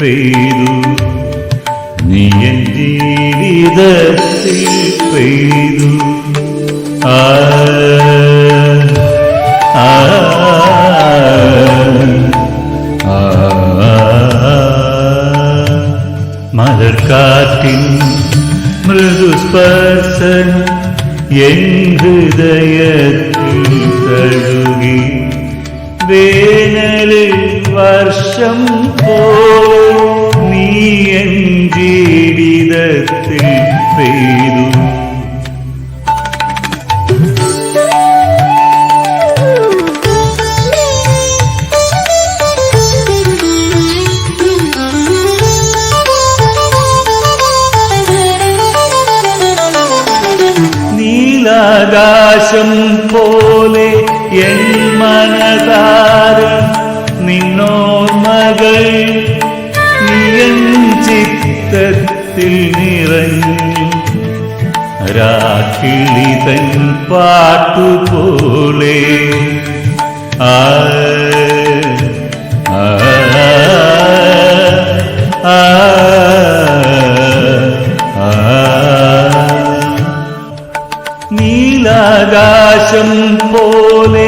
പെയ്തു നീ എൻ ജീവിതത്തിൽ പെയ്തു ആ ആ മലർക്കാറ്റിൻ മൃദുസ്പർശൻ എൻ ഹൃദയത്തിൽ തഴുകി വേനലിൽ വർഷം പോ നീ എൻ ജീവിതത്തിൽ പെയ്തു നീലാകാശം നിറഞ്ഞു രാക്കിളി തൻ പാട്ടുപോലെ. ആ നീലാകാശം പോലെ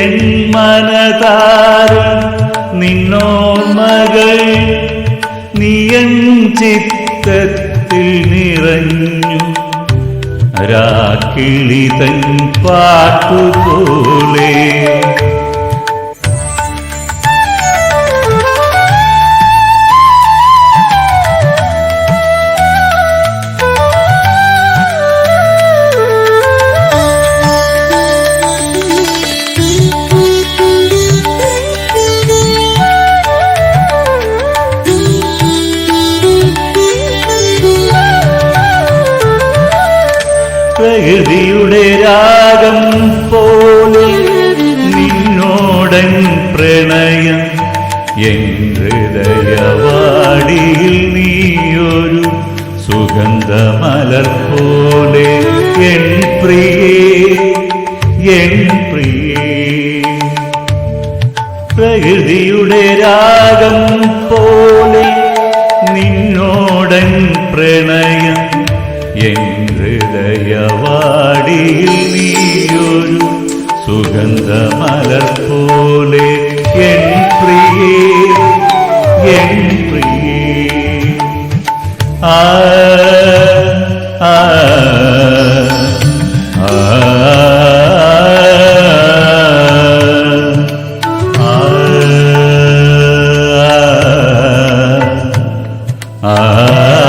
എൻ മനതാരം നിന്നോർമകൾ നീയൻ ചിത്തത്തിൽ നിറഞ്ഞു. രാക്കിളി തൻ പാട്ടുപോലെ പ്രകൃതിയുടെ രാഗം പോലെ നിന്നോടൻ പ്രണയം എൻ നീയൊരു സുഗന്ധമലർ പോലെ എൻ പ്രിയേ എൻ പ്രിയേ. പ്രകൃതിയുടെ രാഗം പോലെ നിന്നോടൻ പ്രണയം എൻ ഹൃദയവാടിയിൽ നീയൊരു സുഗന്ധമല പോലെ എൻ പ്രിയേ എൻ പ്രിയേ. ആ ആ Ah